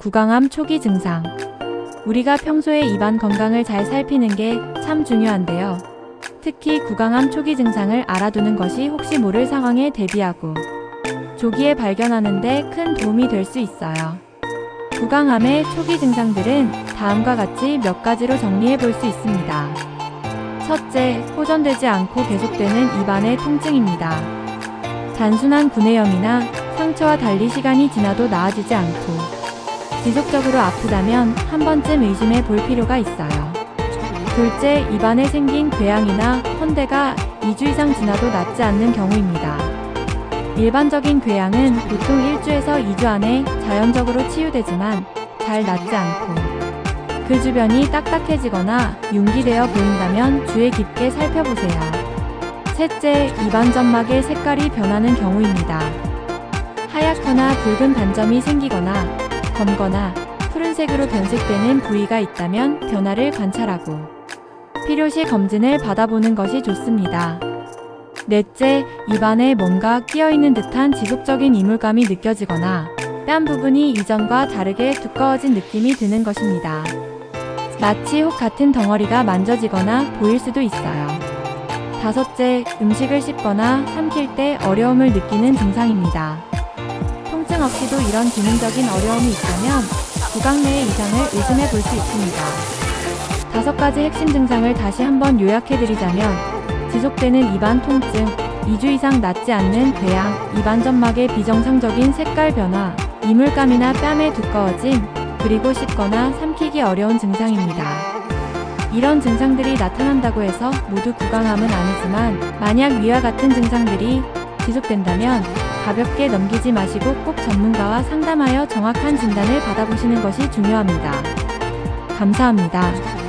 구강암 초기 증상. 우리가 평소에 입안 건강을 잘 살피는 게 참 중요한데요. 특히 구강암 초기 증상을 알아두는 것이 혹시 모를 상황에 대비하고 조기에 발견하는데 큰 도움이 될 수 있어요. 구강암의 초기 증상들은 다음과 같이 몇 가지로 정리해 볼 수 있습니다. 첫째, 호전되지 않고 계속되는 입안의 통증입니다. 단순한 구내염이나 상처와 달리 시간이 지나도 나아지지 않고 지속적으로 아프다면 한 번쯤 의심해 볼 필요가 있어요. 둘째, 입안에 생긴 궤양이나 헌대가 2주 이상 지나도 낫지 않는 경우입니다. 일반적인 궤양은 보통 1주에서 2주 안에 자연적으로 치유되지만 잘 낫지 않고 그 주변이 딱딱해지거나 융기되어 보인다면 주의 깊게 살펴보세요. 셋째, 입안 점막의 색깔이 변하는 경우입니다. 하얗거나 붉은 반점이 생기거나 검거나 푸른색으로 변색되는 부위가 있다면 변화를 관찰하고 필요시 검진을 받아보는 것이 좋습니다. 넷째, 입안에 뭔가 끼어있는 듯한 지속적인 이물감이 느껴지거나 뺨 부분이 이전과 다르게 두꺼워진 느낌이 드는 것입니다. 마치 혹 같은 덩어리가 만져지거나 보일 수도 있어요. 다섯째, 음식을 씹거나 삼킬 때 어려움을 느끼는 증상입니다. 통증 없이도 이런 기능적인 어려움이 있다면 구강 내의 이상을 의심해 볼 수 있습니다. 다섯 가지 핵심 증상을 다시 한번 요약해 드리자면 지속되는 입안 통증, 2주 이상 낫지 않는 궤양, 입안 점막의 비정상적인 색깔 변화, 이물감이나 뺨의 두꺼워짐, 그리고 씹거나 삼키기 어려운 증상입니다. 이런 증상들이 나타난다고 해서 모두 구강암은 아니지만 만약 위와 같은 증상들이 지속된다면 가볍게 넘기지 마시고 꼭 전문가와 상담하여 정확한 진단을 받아보시는 것이 중요합니다. 감사합니다.